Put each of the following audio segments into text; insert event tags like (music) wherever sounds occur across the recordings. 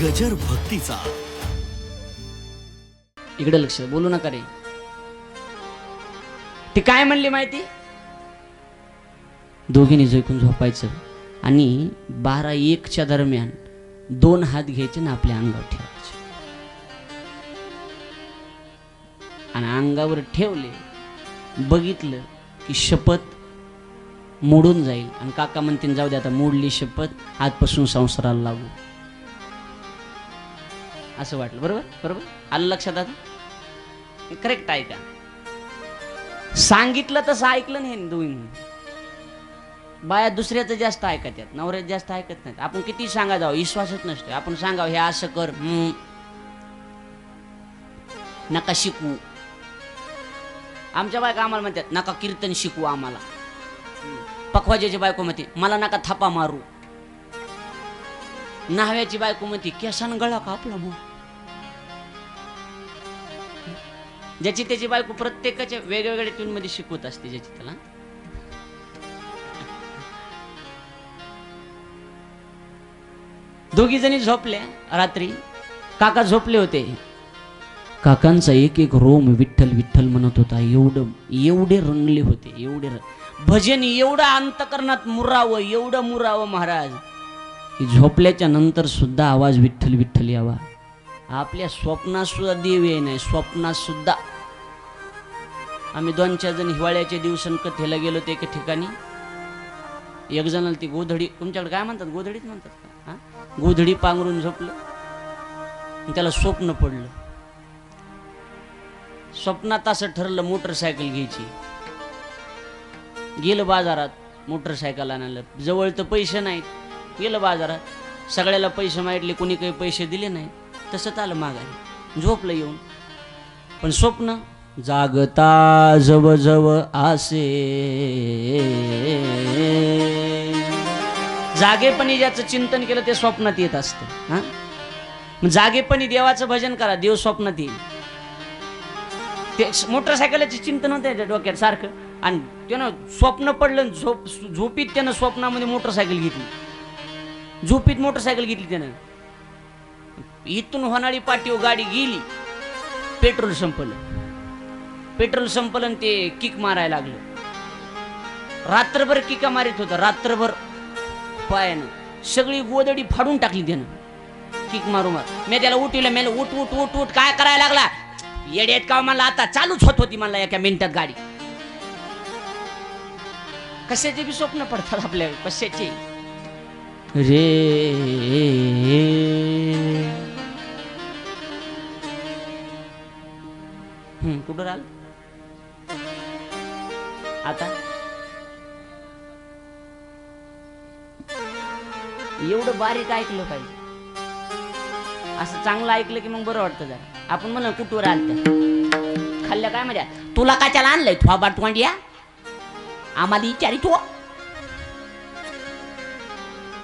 गजर भक्तीचा. इकडे लक्ष बोलू नका रे. ती काय म्हणली माहिती? दोघींनी झोकून झोपायचं आणि बारा एकच्या दरम्यान दोन हात घ्यायचे ना आपल्या अंगावर ठेवायचे. आणि अंगावर ठेवले बघितलं की शपथ मोडून जाईल. आणि काका म्हणतील जाऊ दे आता मोडली शपथ आजपासून संसाराला लागू. असं वाटलं. बरोबर? बरोबर? आलं लक्षात आता? करेक्ट आहे का? सांगितलं तसं ऐकलं नाही दोन्ही बाया दुसऱ्याचं जास्त ऐकत आहेत नवऱ्यात जास्त ऐकत नाहीत. आपण किती सांगा जावं विश्वासच नसतो आपण सांगावं हे असं कर नका शिकू. आमच्या बायका आम्हाला म्हणतात नका कीर्तन शिकू आम्हाला. पखवाजाची बायको म्हणते मला नका थापा मारू. न्हाव्याची बायको म्हणते केसान गळा कापला मग ज्याची त्याची बायको प्रत्येकाच्या वेगवेगळ्या ट्यून मध्ये शिकवत असते ज्याची त्याला. दोघी जणी झोपल्या रात्री. काका झोपले होते. काकांचा एक एक रोम विठ्ठल विठ्ठल म्हणत होता. एवढं एवढे रंगले होते एवढे भजन एवढं अंतकरणात मुरावं एवढं मुरावं महाराज. की झोपल्याच्या नंतर सुद्धा आवाज विठ्ठल विठ्ठल यावा. आपल्या स्वप्नात सुद्धा देव येणे नाही स्वप्नात सुद्धा आम्ही दोन चार जण हिवाळ्याच्या दिवसां कथेला गेलो ते एका ठिकाणी. एक जणाला ती गोधडी. तुमच्याकडे काय म्हणतात? गोधडीच म्हणतात का? हा? गोधडी पांघरून झोपलं. त्याला स्वप्न पडलं. स्वप्नात असं ठरलं मोटरसायकल घ्यायची. गेलं बाजारात मोटरसायकल आणायला. जवळ तर पैसे नाहीत. गेलं बाजारात. सगळ्याला पैसे मागितले कोणी काही पैसे दिले नाही तसंच आलं मागायला झोपलं येऊन. पण स्वप्न जागता जवजव आसे जागेपणी ज्याचं चिंतन केलं ते स्वप्नात येत असतं हा? मग जागेपणी देवाचं भजन करा देव स्वप्नात येईल. ते मोटरसायकलचे चिंतन होतं त्या डोक्यात सारखं. आणि त्यानं स्वप्न पडलं झोप झोपीत त्यानं स्वप्नामध्ये मोटरसायकल घेतली. झोपीत मोटरसायकल घेतली त्यानं. इथून होणारी पाठीव गाडी गेली. पेट्रोल संपलं. पेट्रोल संपलं ते किक मारायला लागलं. रात्रभर किका मारित होतं. रात्रभर पायानं. सगळी गोदडी फाडून टाकली त्यानं. किक मारू मार. मी त्याला उठवलं मेल उठ उठ उठ उठ काय करायला लागला? येड्यात का मला आता चालूच होत होती मला एका मिनिटात गाडी. कशाचे बी स्वप्न पडतात आपल्या कशाचे? रे हम्म, कुठं राहिलं? आता. एवढं बारीक ऐकलं पाहिजे. असं चांगलं ऐकलं की मग बरं वाटतं जरा. आपण म्हणा कुठवर आलत खाल्ल्या काय म्हणजे तुला काय त्याला आणलंय थोडा बाटवांडिया आम्हाला विचारी तो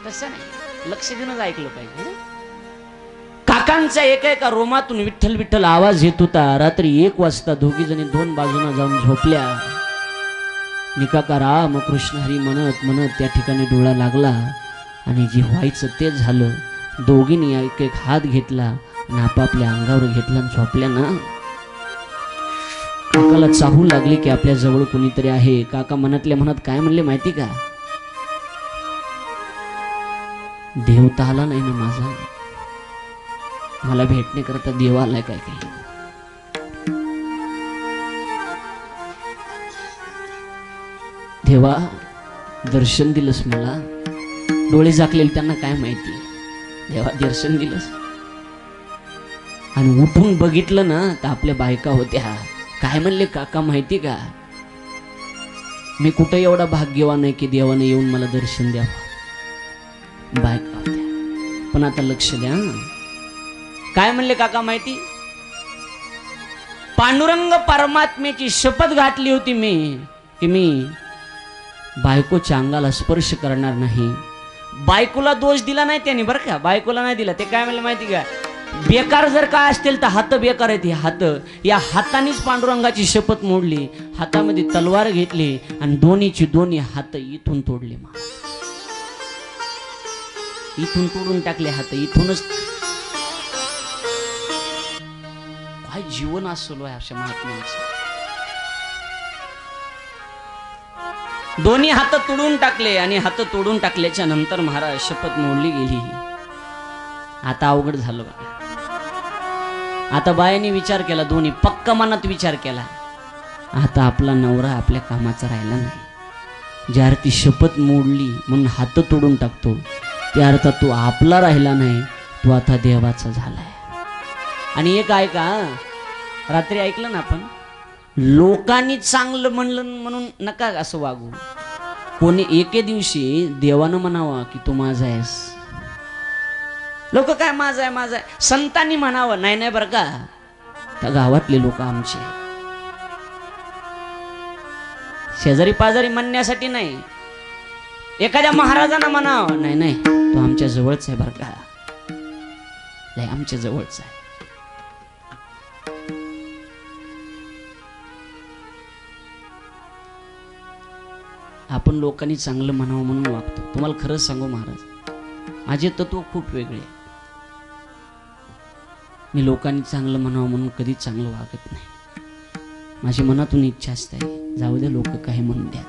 तसं नाही. लक्ष देऊनच ऐकलं पाहिजे काकांचा एका एका रोमातून विठ्ठल विठ्ठल आवाज येत होता. रात्री एक वाजता दोघी जणी दोन बाजूना जाऊन झोपल्या. निकाका राम कृष्ण हरी म्हणत म्हणत त्या ठिकाणी डोळा लागला आणि जे व्हायचं तेच झालं. दोघींनी एक एक हात घेतला आणि आपापल्या अंगावर घेतला आणि झोपल्या ना. काकाला चाहू लागली की आपल्या जवळ कोणीतरी आहे. काका मनातल्या मनात काय म्हणले माहिती का? देवता आला नाही ना माझा. मला भेटण्याकरता देव आलाय काय काही? देवा दर्शन दिलंस मला. डोळे झाकलेले त्यांना काय माहिती? देवा दर्शन दिलंस. आणि उठून बघितलं ना तर आपल्या बायका होत्या. काय म्हणले काका माहिती का? मी कुठं एवढा भाग्यवान आहे की देवाने येऊन मला दर्शन द्यावं? बायका होत्या. पण आता लक्ष द्या काय म्हणले काका माहिती? पांडुरंग परमात्म्याची शपथ घातली होती मी की मी बायकोच्या अंगाला स्पर्श करणार नाही. बायकोला दोष दिला नाही त्याने बरं का? बायकोला नाही दिला. ते काय म्हणलं माहिती का? बेकार जर काय असतील तर हात बेकार आहेत हे हात. या हातानेच पांडुरंगाची शपथ मोडली. हातामध्ये तलवार घेतली आणि दोन्हीची दोन्ही हात इथून तोडले मा. इथून तोडून टाकले हात. इथूनच काय जीवन असलो आहे अशा महात्म्यांचं? दोन्ही हात तोडून टाकले आणि हात तोडून टाकल्याच्या नंतर महाराज शपथ मोडली गेली. आता अवघड झालं आता बायाने विचार केला दोन्ही पक्का मनात विचार केला. आता आपला नवरा आपल्या कामाचा राहिला नाही. ज्या अर्थी शपथ मोडली म्हणून हात तोडून टाकतो त्या अर्थात तो आपला राहिला नाही तो आता देवाचा झालाय. आणि एक ऐका रात्री ऐकलं ना आपण? लोकांनी चांगलं म्हणलं म्हणून नका असं वागू. कोणी एके दिवशी देवानं म्हणावा की तू माझा आहेस. लोक काय माझा आहे माझा आहे. संतांनी म्हणावं नाही नाही बरं का. त्या गावातले लोक आमचे शेजारी पाजारी म्हणण्यासाठी नाही. एखाद्या महाराजांना म्हणावं नाही नाही तो आमच्या जवळच आहे बरं का. नाही आमच्या जवळच आहे. आपण लोकांनी चांगलं म्हणावं म्हणून वागतो. तुम्हाला खरंच सांगू महाराज माझे तत्व खूप वेगळे मी लोकांनी चांगलं म्हणावं म्हणून कधीच चांगलं वागत नाही. माझी मनातून इच्छा असते जाऊ द्या लोक काही म्हणून द्या.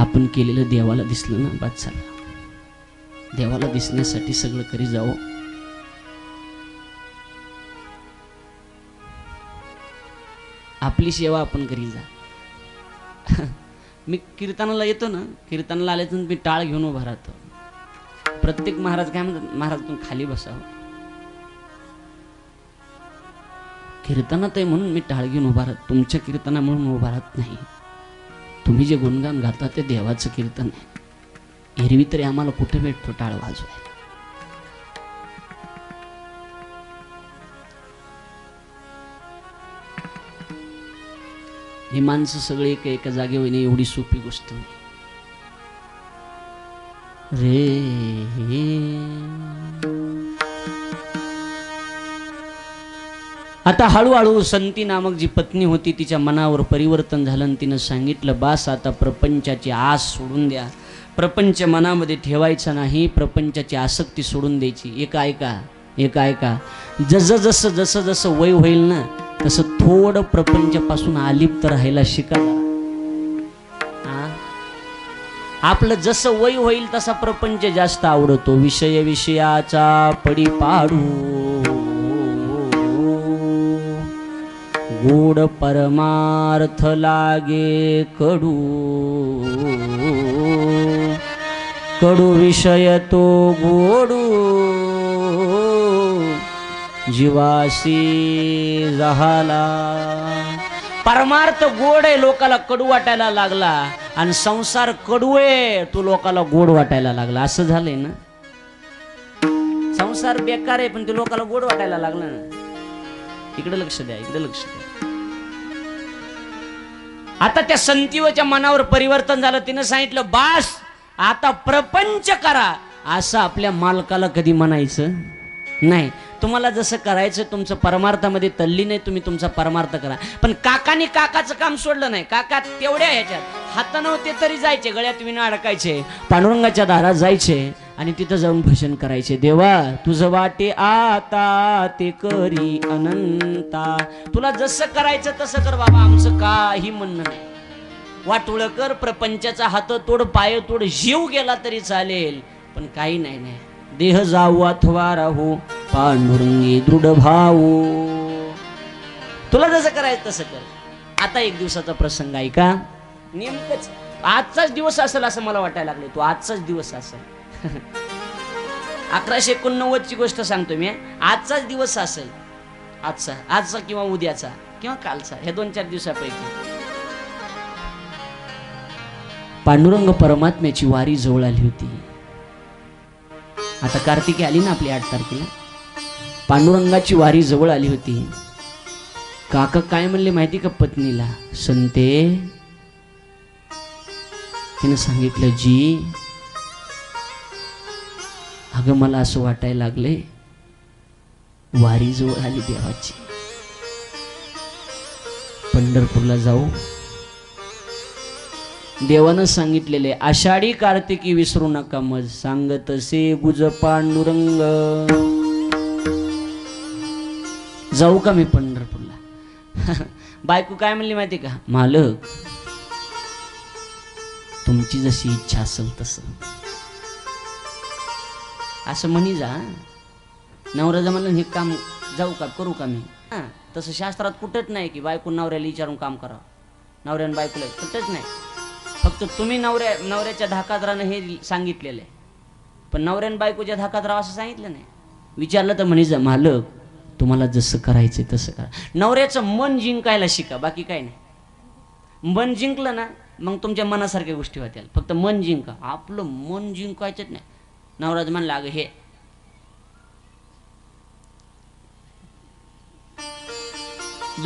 आपण केलेलं देवाला दिसलं ना बाद झालं. देवाला दिसण्यासाठी सगळं करी जावं. आपली सेवा आपण करी जा. (laughs) मी कीर्तनाला येतो ना कीर्तनाला आल्याचं मी टाळ घेऊन उभा राहतो. प्रत्येक महाराज काय म्हणतात महाराज तुम्ही खाली बसावं हो. कीर्तनात आहे म्हणून मी टाळ घेऊन उभा राहत. तुमच्या कीर्तना म्हणून उभा राहत नाही. तुम्ही जे गुणगान गाता ते देवाचं कीर्तन आहे. एरवी तरी आम्हाला कुठे भेटतो टाळ वाजवायला? हे माणसं सगळे एका एका जागेवर होईने एवढी सोपी गोष्ट. रे आता हळूहळू संती नामक जी पत्नी होती तिच्या मनावर परिवर्तन झालं आणि तिनं सांगितलं बास आता प्रपंचाची आस सोडून द्या. प्रपंच मनामध्ये ठेवायचा नाही प्रपंचाची आसक्ती सोडून द्यायची. एक ऐका एक ऐका. जसं जसं जसं जसं वय होईल ना तसं थोडं प्रपंचपासून आलिप्त राहायला शिकायला हा? आपलं जसं वय होईल तसा प्रपंच जास्त आवडतो. विषय विषयाचा पडी पाडू. गोड परमार्थ लागे कडू. कडू विषय तो गोडू. जीवाशी झाला परमार्थ गोड आहे लोकाला कडू वाटायला लागला. आणि संसार कडू आहे तो लोकाला गोड वाटायला लागला. असं झालंय ना? संसार बेकार आहे पण ते लोकाला गोड वाटायला लागला ना? इकडे लक्ष द्या इकडे लक्ष द्या. आता त्या संतीवच्या मनावर परिवर्तन झालं तिनं सांगितलं बास आता प्रपंच करा. असं आपल्या मालकाला कधी म्हणायचं? नाही. तुम्हाला जसं करायचं तुमचं परमार्थामध्ये तल्ली नाही तुम्ही तुमचा परमार्थ करा. पण काकाने काकाचं काम सोडलं नाही. काका तेवढ्या ह्याच्यात. हात नव्हते तरी जायचे गळ्यात विना अडकायचे पांडुरंगाच्या दारात जायचे आणि तिथं जाऊन भजन करायचे. देवा तुझं वाटे आता ते करी अनंता. तुला जसं करायचं तसं कर बाबा आमचं काही म्हणणं नाही. वाटुळकर प्रपंचाचा हात तोड पाय तोड जीव गेला तरी चालेल पण काही नाही नाही. देह जाऊ अथवा राहू पांडुरंगी दृढ भाऊ तुला जसं करायचं तसं कर. आता एक दिवसाचा प्रसंग आहे का नेमकंच आजचाच दिवस असेल असं मला वाटायला लागले तो आजचाच दिवस असेल. (laughs) अकराशे एकोणनव्वद ची गोष्ट सांगतो मी आजचाच दिवस असेल. आजचा आजचा किंवा उद्याचा किंवा कालचा हे दोन चार दिवसापैकी. पांडुरंग परमात्म्याची वारी जवळ आली होती. आता कार्तिकी आली ना आपली आठ तारखेला. पांडुरंगाची वारी जवळ आली होती. काका काय म्हणले माहिती का पत्नीला? संते तिने सांगितलं जी अगं मला असं वाटायला लागले वारी जवळ आली देवाची. पंढरपूरला जाऊ देवानं सांगितलेले आषाढी कार्तिकी विसरू नका मज सांगत से गुज पांडुरंग. जाऊ का मी पंढरपूरला? (laughs) बायको काय म्हणली माहिती का? मालक तुमची जशी इच्छा असेल तसं. असं म्हणी जा नवराजा म्हणलं हे काम जाऊ का करू का मी? हा, तसं शास्त्रात कुठंच नाही की बायको नवऱ्याला विचारून काम करावं. नवऱ्यानं बायकोला कुठंच नाही. फक्त तुम्ही नवऱ्या नवऱ्याच्या धाकात राहणं हे सांगितलेलं आहे. पण नवऱ्यान बायकोच्या धाकात राहा असं सांगितलं नाही. विचारलं तर म्हणे मालक तुम्हाला जसं करायचं तसं करा. नवऱ्याचं मन जिंकायला शिका बाकी काय नाही. मन जिंकलं ना मग तुमच्या मनासारख्या गोष्टी होत्या. फक्त मन जिंका. आपलं मन जिंकायचंच नाही. नवराज म्हणला अगं हे.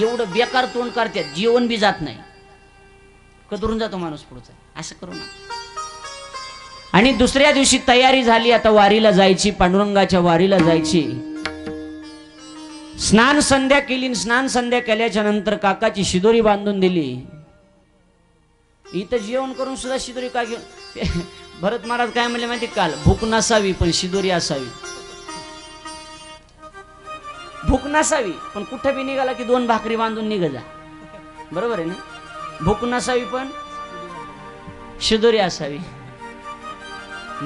एवढं बेकार तोंड करतात जेवण बी जात नाही. कदरून जातो माणूस पुढचा. असं करू ना आणि दुसऱ्या दिवशी तयारी झाली आता वारीला जायची पांडुरंगाच्या वारीला जायची. स्नान संध्या केली स्नान संध्या केल्याच्यानंतर काकाची शिदोरी बांधून दिली. इथं जेवण करून सुद्धा शिदोरी का घेऊन (laughs) भरत महाराज काय म्हणले माहिती काल भूक नसावी पण शिदोरी असावी. भूक नसावी पण कुठं बी निघाला की दोन भाकरी बांधून निघ जा. बरोबर आहे ना? भूक नसावी पण शिदोरी असावी.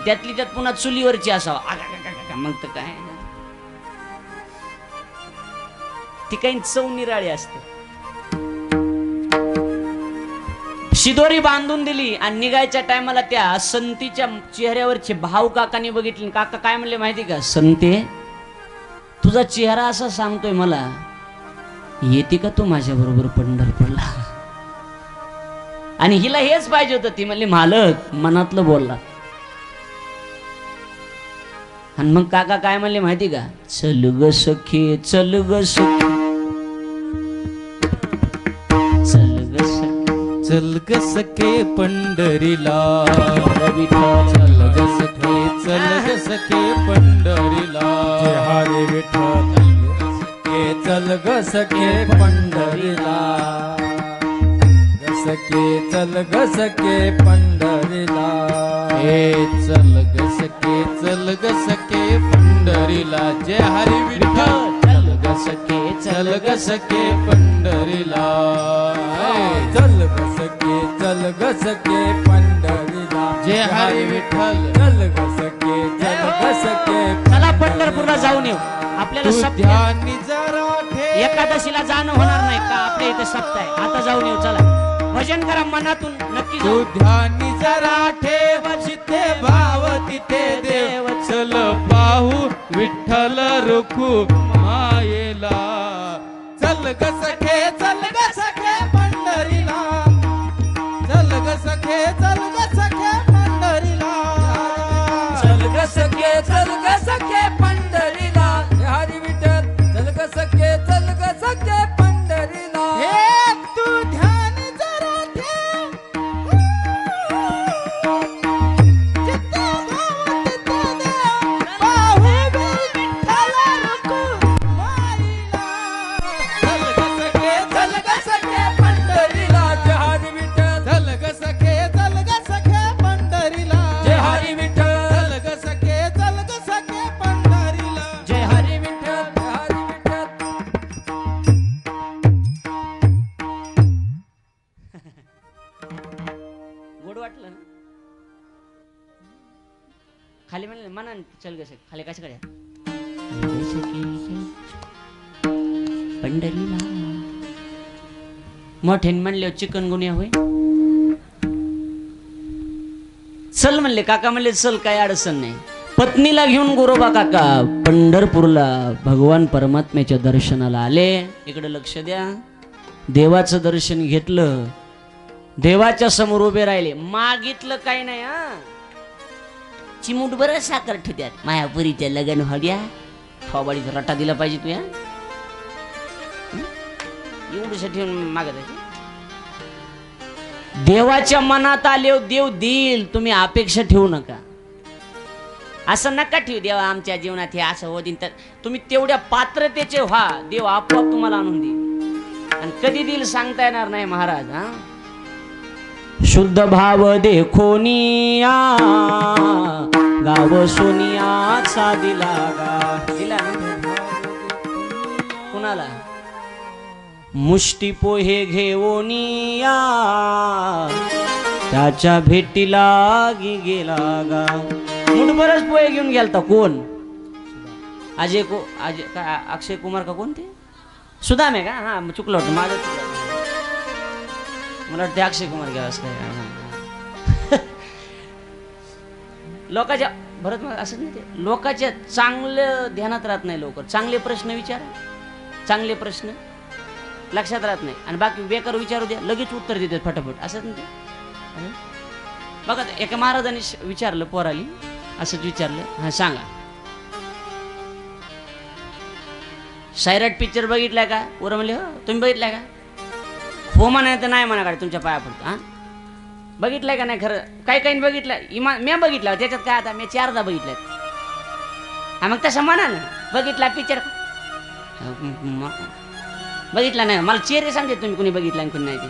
त्यातली त्यात पुन्हा चुलीवरची असावा. आगागागागा, मग तर काय? ती काही चव निराळी असते. शिदोरी बांधून दिली आणि निघायच्या टायमाला त्या संतीच्या चेहऱ्यावरचे भाव काकाने बघितले. काका काय म्हणले माहिती का? संते तुझा चेहरा असा सांगतोय मला येते का तू माझ्या बरोबर पंढरपूरला? आणि हिला हेच पाहिजे होतं. ती म्हणली मालक मनातलं बोलला आणि मग काका काय म्हणले माहिती का? चल ग सखे चल ग सखे. चल ग सखे. चल ग सखे पंढरीला. चल ग सखे. चल ग सखे पंढरीला. जय हरे विठ्ठल. सखे चल ग सखे पंढरीला. सखे चल ग सखे पंढरीला. हे चल ग सखे चल ग सखे पंढरीला. जय हरी विठ्ठल. चल ग सखे चल ग सखे पंढरीला. हे. चल ग सखे चल ग सखे पंढरीला. जय हरी विठ्ठल. चल ग सखे चल ग सखे चला पंढरपूरला जाऊन येऊ. आपल्याला सप्त्या एकादशीला जाणं होणार नाही का? आपल्या इथे सप्ताह आहे. आता जाऊन येऊ चला. भजन करा मनातून नक्की तू जाऊ. ध्यानी जरा ठेव जिथे भाव तिथे देव चल पाहू विठ्ठल रुखू मा मोठ्याने म्हणले चिकन होय. चल म्हणले काका म्हणले चल काय अडचण नाही. पत्नीला घेऊन गोरोबा काका पंढरपूरला भगवान परमात्म्याच्या दर्शनाला आले. इकडे लक्ष द्या. देवाचं दर्शन घेतलं. देवाच्या समोर उभे राहिले. मागितलं काही नाही हा. चिमूट बरं साखर ठेवत्यात. मायापुरीच्या लगन हव्या फवाडीचा रटा दिला पाहिजे तुया. या ठेवून मागत आहे देवाच्या मनात आले देव देईल तुम्ही अपेक्षा ठेवू नका. असं नका ठेवू देवा आमच्या जीवनात हे असं होतीन तर तुम्ही तेवढ्या पात्रतेचे व्हा देव आपोआप तुम्हाला आणून देईल. आणि कधी देईल सांगता येणार नाही महाराज हा? शुद्ध भाव देखोनिया गाव सोनियाचा दिला गा दिला कुणाला? मुष्टी पोहे घेऊनिया त्याच्या भेटीला गी गेला गा. मुठभरच पोहे घेऊन गेलता. कोण? अजय को अजय काय अक्षय कुमार का कोण ते? सुदाम आहे का? हा चुकलं होतं. माझं चुकलं. मला वाटतं अक्षय कुमार घ्यावास काय (laughs) लोकाच्या भरत मला असं नाही ते. लोकाच्या चांगलं ध्यानात राहत नाही लवकर. चांगले प्रश्न विचारा. चांगले प्रश्न. लक्षात राहत नाही. आणि बाकी बेकार विचारू द्या लगेच उत्तर देतात फटाफट. असंच नाही. ते? बघा एका महाराजांनी विचारलं पोराली असंच विचारलं. हा सांगा. सायराट पिक्चर बघितलाय का? पोरं म्हणले हो तुम्ही बघितलाय का? हो म्हणा तर नाही म्हणा तुमच्या पाया पडतो हा? बघितलंय का नाही? खरं काही काही बघितलं. इमा मी बघितला त्याच्यात काय आता मी चारदा बघितलाय हा मग तसं म्हणा ना बघितला पिक्चर बघितला नाही. मला चेहरे सांगते तुम्ही कुणी बघितला आणि कुणी नाही ते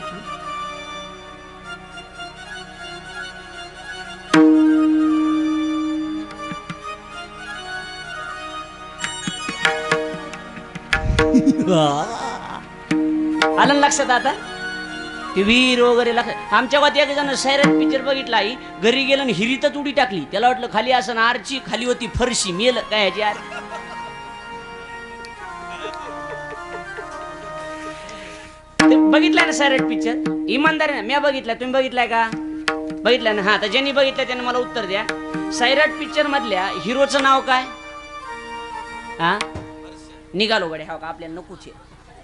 (laughs) आलं लक्षात आता? ते वीर वगैरे लक्षात आमच्या गावात एक जण सैराट पिक्चर बघितला आई. घरी गेलं आणि हिरीतच उडी टाकली. त्याला वाटलं खाली असं आरची खाली होती फरशी. मेल काय याची आर बघितलाय ना सैराट पिक्चर इमानदारी मी बघितलाय तुम्ही बघितलाय का? बघितलाय ना? हा तर ज्यांनी बघितलं त्याने मला उत्तर द्या. सैराट पिक्चर मधल्या हिरोचं नाव काय? हा? निघालो गड्या. हा का? आपल्याला नकोच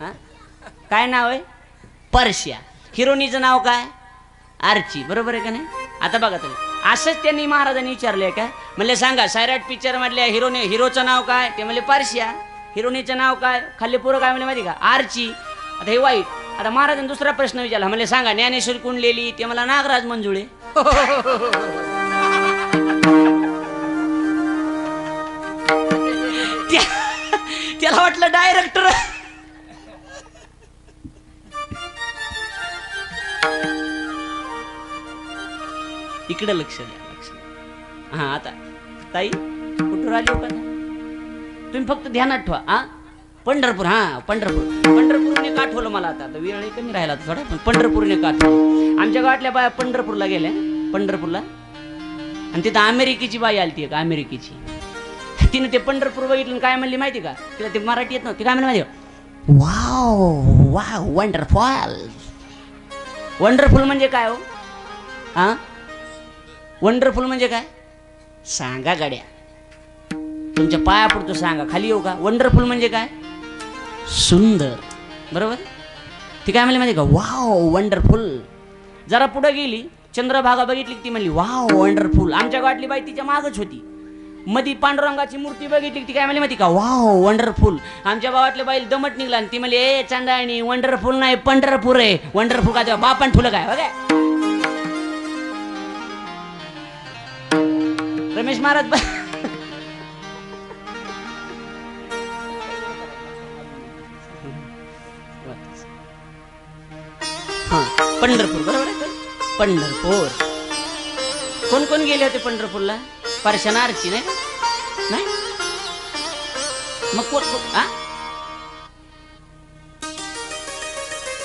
हा. काय नाव आहे? पर्शिया. हिरोनीचं नाव काय? आर्ची. बरोबर आहे का नाही? आता बघा तुम्ही. असंच त्यांनी महाराजांनी विचारले का? म्हणले सांगा सैराट पिक्चर मधल्या हिरोने हिरोचं नाव काय? ते म्हणले पर्शिया. हिरोनीचं नाव काय? खाल्ले पोरं काय म्हणले माहिती का? आर्ची. आता हे वाईट. आता महाराजांनी दुसरा प्रश्न विचारला. म्हणजे सांगा ज्ञानेश्वर कोण लिहिली ते मला नागराज मंजुळे. त्याला वाटलं डायरेक्टर इकडे लक्ष द्या लक्ष द्या. हा आता. ताई कुठं आली हो का? तुम्ही फक्त ध्यानात ठेवा हा? पंढरपूर हा पंढरपूर. पंढरपूरने का ठेवलं मला आता. आता वेळ कमी राहिला थोडा पण पंढरपूरने का ठेवलं आमच्या गावातल्या बाया पंढरपूरला गेल्या पंढरपूरला. आणि तिथं अमेरिकेची बाई आली एक अमेरिकेची. तिने ते पंढरपूर बघितलं काय म्हणली माहिती का? तिला ते मराठी येत नव्हती. काय म्हणलं माहिती वाव वाव वंडरफॉल वंडरफुल म्हणजे काय हो? हा? वंडरफुल म्हणजे काय? सांगा गाड्या. तुमच्या पाया सांगा. खाली येऊ का? वंडरफुल म्हणजे काय? सुंदर. बरोबर? ती काय म्हणली माहिती का? वाव वंडरफुल जरा पुढे गेली चंद्रभागा बघितली की ती म्हणली वाव वंडरफुल आमच्या गाठली बाई तिच्या मागच होती. मधी पांडुरंगाची मूर्ती बघितली की ती काय म्हणली माहिती का? वाव वंडरफुल आमच्या गावातल्या बाई दमट निघला आणि ती म्हणली ए चांदाणी वंडरफुल नाही पंढरपूर आहे. वंडरफुल का तेव्हा बापण फुलं काय हो बघा रमेश महाराज पंढरपूर बरोबर आहे? पंढरपूर. कोण कोण गेले होते पंढरपूरला? परशना आरची नाही? मग कोण कोण- आ?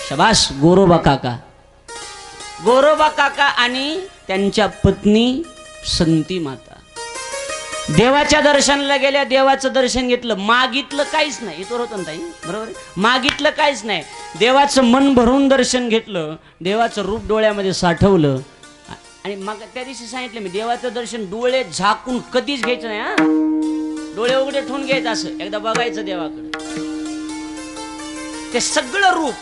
शबाश गोरोबा काका. गोरोबा काका आणि त्यांच्या पत्नी संती माता. देवाच्या दर्शनाला गेल्या देवाचं दर्शन घेतलं. मागितलं काहीच नाही. इतर होतं ना ताई? बरोबर मागितलं काहीच नाही. देवाचं मन भरून दर्शन घेतलं देवाचं रूप डोळ्यामध्ये साठवलं. आणि मग त्या दिवशी सांगितलं मी देवाचं दर्शन डोळे झाकून कधीच घ्यायचं नाही हा? डोळे उघडे ठेवून घ्यायचं असं. एकदा बघायचं देवाकडे. ते सगळं रूप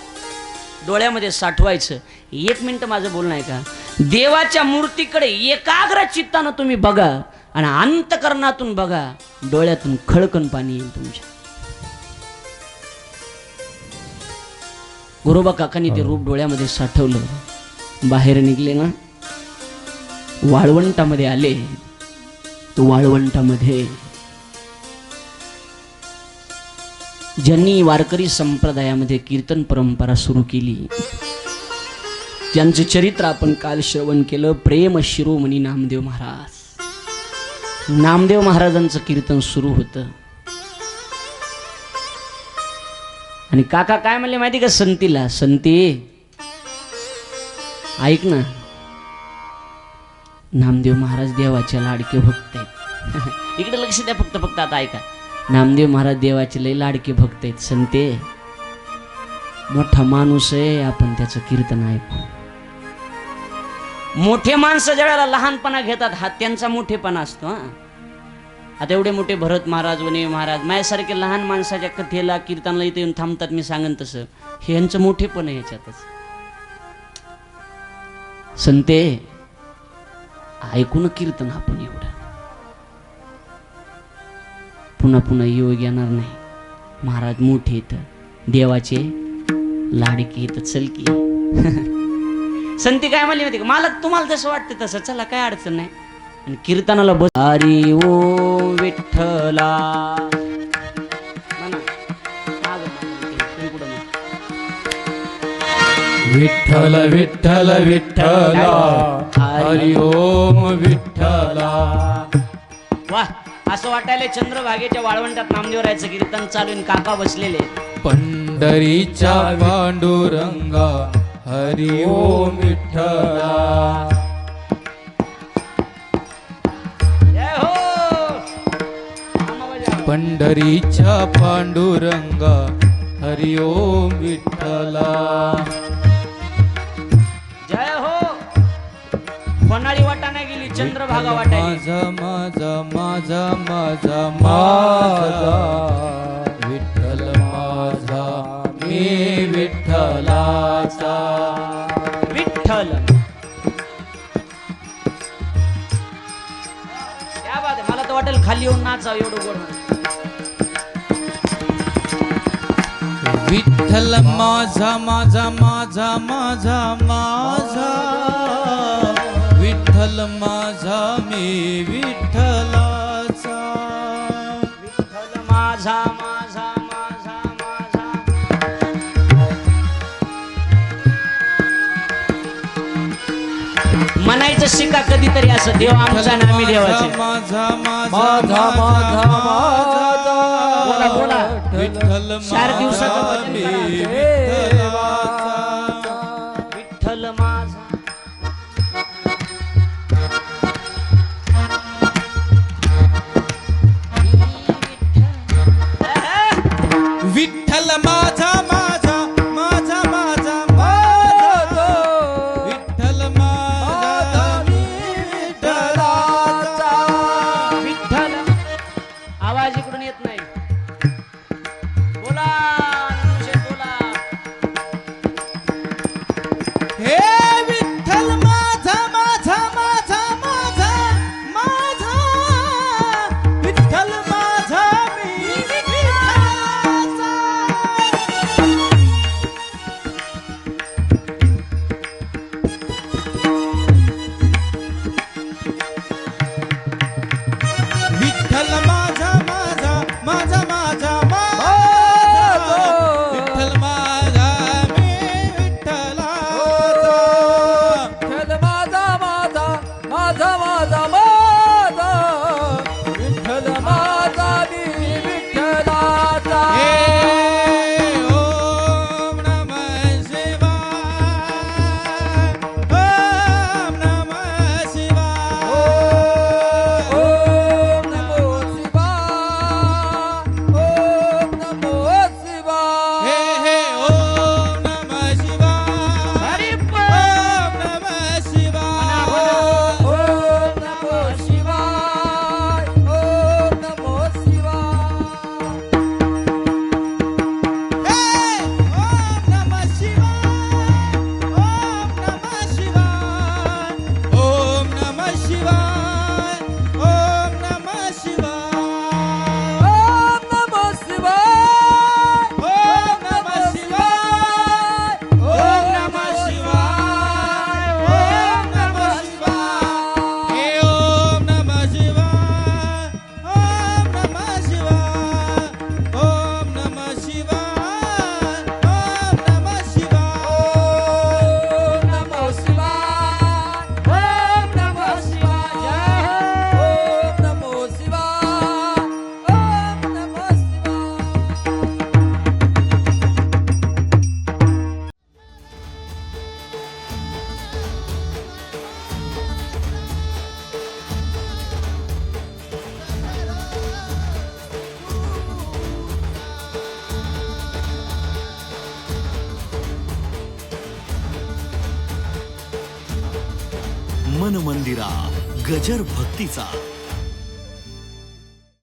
डोळ्यामध्ये साठवायचं. एक मिनिट माझं बोलणं आहे का? देवाच्या मूर्तीकडे एकाग्र चित्तानं तुम्ही बघा. आणि अंतकरणातून बघा डोळ्यातून खळकण पाणी येईल तुमच्या. गुरुबा काकांनी ते रूप डोळ्यामध्ये साठवलं. बाहेर निघले ना वाळवंटामध्ये आले. तो वाळवंटामध्ये ज्यांनी वारकरी संप्रदायामध्ये कीर्तन परंपरा सुरू केली ज्यांचं चरित्र आपण काल श्रवण केलं प्रेम शिरोमणी नामदेव महाराज. नामदेव महाराजांचं कीर्तन सुरू होतं. आणि काका काय म्हणले माहिती का संतीला? संती ऐक ना. नामदेव महाराज देवाचे लाडके भक्त आहेत. (laughs) इकडे लक्ष द्या फक्त फक्त आता ऐका. नामदेव महाराज देवाचे लय लाडके भक्त आहेत संते. मोठा माणूस आहे आपण त्याचं कीर्तन ऐकू. मोठे माणसं ज्यावेळेला लहानपणा घेतात हा त्यांचा मोठेपणा असतो हा. आता एवढे मोठे भरत महाराज वने महाराज माझ्यासारखे लहान माणसाच्या कथेला कीर्तनाला इथे येऊन थांबतात मी सांगन तसं. हे यांचं मोठेपण आहे ह्याच्यातच संते ऐकून कीर्तन आपण एवढं. पुन्हा पुन्हा योग येणार नाही. महाराज मोठे येत देवाचे लाडके येत चल की संती काय म्हणली माहिती का? मला तुम्हाला जसं वाटतं तसं. चला काय अडचण नाही. आणि कीर्तनाला बस हरी ओ विठ्ठला. विठ्ठल विठ्ठल विठ्ठला. हरी ओम विठ्ठला. वा असं वाटायला चंद्रभागेच्या वाळवंटात नामदेवरायचं कीर्तन चालू आहे आणि काका बसलेले पंढरीच्या पांडुरंगा हरी ओम विठ्ठला जय हो। पंढरीच्या पांडुरंगा हरी ओम विठ्ठला जय हो। होणारी वाटा नाही गेली चंद्रभागा वाटायली. माझा माझा माझा माझा माझा। विठ्ठल माझा मी विठ्ठलाचा विठ्ठल. क्या बात आहे मला तर वाटेल खाली येऊन नाचावं एवढं गोड. विठ्ठल माझा माझा माझा माझा माझा. विठ्ठल माझा मी विठ्ठलाचा. विठ्ठल माझा म्हणायचं शिका कधीतरी असं देव आमचा नामी देवाचे. बोला, बोला. चार दिवसाचं